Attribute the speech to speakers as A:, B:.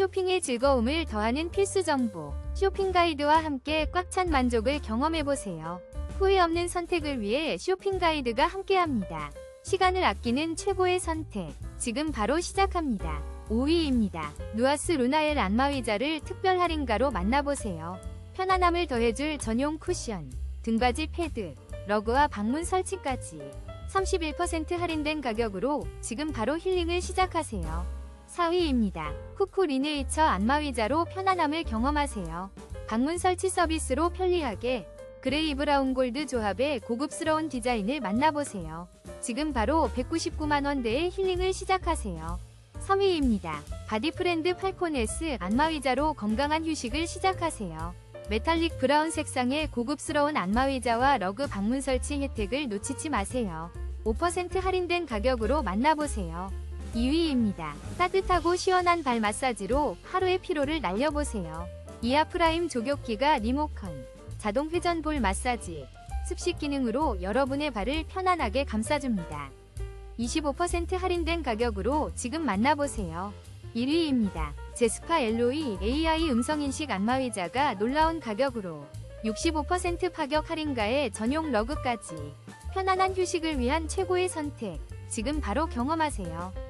A: 쇼핑의 즐거움을 더하는 필수 정보. 쇼핑 가이드와 함께 꽉 찬 만족을 경험해보세요. 후회 없는 선택을 위해 쇼핑 가이드가 함께합니다. 시간을 아끼는 최고의 선택. 지금 바로 시작합니다. 5위입니다. 누아스 루나엘 안마의자를 특별 할인가로 만나보세요. 편안함을 더해줄 전용 쿠션, 등받이 패드, 러그와 방문 설치까지 31% 할인된 가격으로 지금 바로 힐링을 시작하세요. 4위입니다. 쿠쿠 리네이처 안마의자로 편안함을 경험하세요. 방문 설치 서비스로 편리하게 그레이 브라운 골드 조합의 고급스러운 디자인을 만나보세요. 지금 바로 199만원대의 힐링을 시작하세요. 3위입니다. 바디프렌드 팔콘 S 안마의자로 건강한 휴식을 시작하세요. 메탈릭 브라운 색상의 고급스러운 안마의자와 러그 방문 설치 혜택을 놓치지 마세요. 5% 할인된 가격으로 만나보세요. 2위입니다. 따뜻하고 시원한 발 마사지로 하루의 피로를 날려보세요. 이하 프라임 조격기가 리모컨, 자동 회전 볼 마사지, 습식 기능으로 여러분의 발을 편안하게 감싸줍니다. 25% 할인된 가격으로 지금 만나보세요. 1위입니다. 제스파 엘로이 AI 음성인식 안마의자가 놀라운 가격으로 65% 파격 할인가에 전용 러그까지 편안한 휴식을 위한 최고의 선택. 지금 바로 경험하세요.